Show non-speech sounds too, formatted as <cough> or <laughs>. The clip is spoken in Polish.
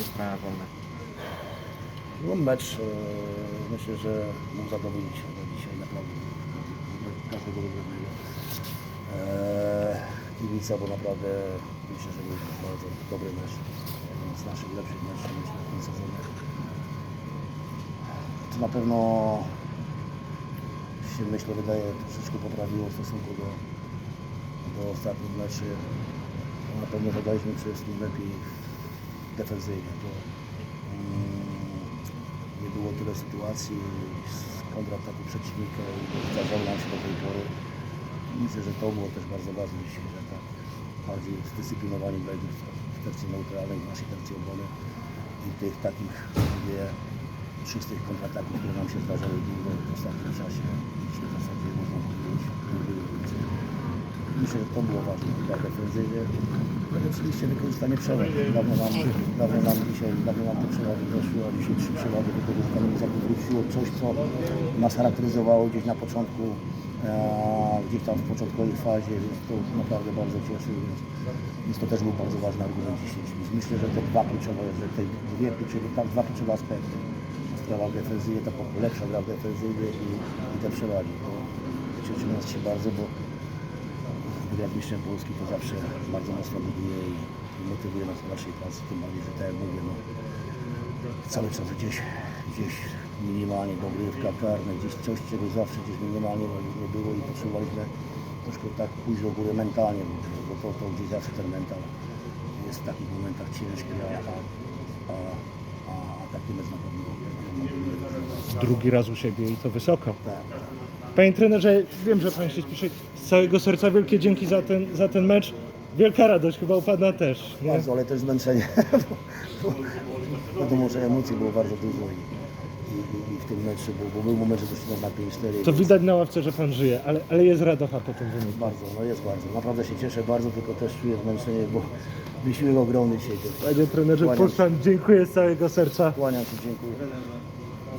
jest prawa wolna. No mecz, e, myślę, że mógł zadowolić ale dzisiaj naprawdę każdego wygranego e, bo naprawdę myślę, że był bardzo dobry mecz. Jeden z naszych lepszych meczów myślę, w tym sezonie. To na pewno się myślę wydaje troszeczkę poprawiło w stosunku do, do ostatnich meczy. Na pewno zagraliśmy przede wszystkim lepiej defensywnie. To, mm, nie było tyle sytuacji z kontrataku przeciwnika i zdarzało nam się do tej pory. Myślę, że to było też bardzo ważne dzisiaj, że tak bardziej zdyscyplinowani grali w tercji neutralnej, w naszej tercji obrony i tych takich, mówię, czystych kontrataków, które nam się zdarzały długo w ostatnim czasie. Dzisiaj w zasadzie można powiedzieć, nie było więcej. Myślę, to było ważne. No i oczywiście wykorzystanie przewag. Dawno nam, dawno nam dzisiaj, dawno nam te przewagi doszły, a dzisiaj trzy przewagi wykorzystane jakby wróciło coś, co nas charakteryzowało gdzieś na początku, e, gdzieś tam w początkowej fazie, więc to naprawdę bardzo cieszy, więc, więc to też był bardzo ważny argument dzisiejszy. Więc myślę, że te dwa kluczowe, że te dwie kluczowe, tak, dwa kluczowe aspekty, sprawa w defensywie, ta lepsza gra w defensywie i, i te przewagi, to cieszy nas się bardzo, bo wygrać mistrzem Polski to zawsze bardzo mocno buduje i, motywuje nas do naszej pracy, tym bardziej, że tak jak mówię, no, cały czas gdzieś, gdzieś minimalnie dogrywka karna, gdzieś coś, czego zawsze gdzieś minimalnie nie było i potrzebowaliśmy troszkę tak pójść do góry mentalnie, bo, to, to gdzieś zawsze ten mental jest w takich momentach ciężki, a, a, a, a, taki mecz na pewno, na pewno. Drugi raz u siebie i to wysoko. Tak, tak. Panie trenerze, wiem, że pan się spisze. Z całego serca wielkie dzięki za ten, za ten mecz. Wielka radość chyba u pana też. Nie? Bardzo, ale też zmęczenie. <laughs> Wiadomo, że emocji było bardzo dużo i, i, i, w tym meczu, bo, bo był moment, że doszliśmy na 5-4. To więc widać na ławce, że pan żyje, ale, ale jest radocha po tym wyniku. Bardzo, no jest bardzo. Naprawdę się cieszę bardzo, tylko też czuję zmęczenie, bo wysiłek ogromny dzisiaj. Panie trenerze, Kłaniam się. Puszczan, dziękuję z całego serca. Kłaniam się, dziękuję.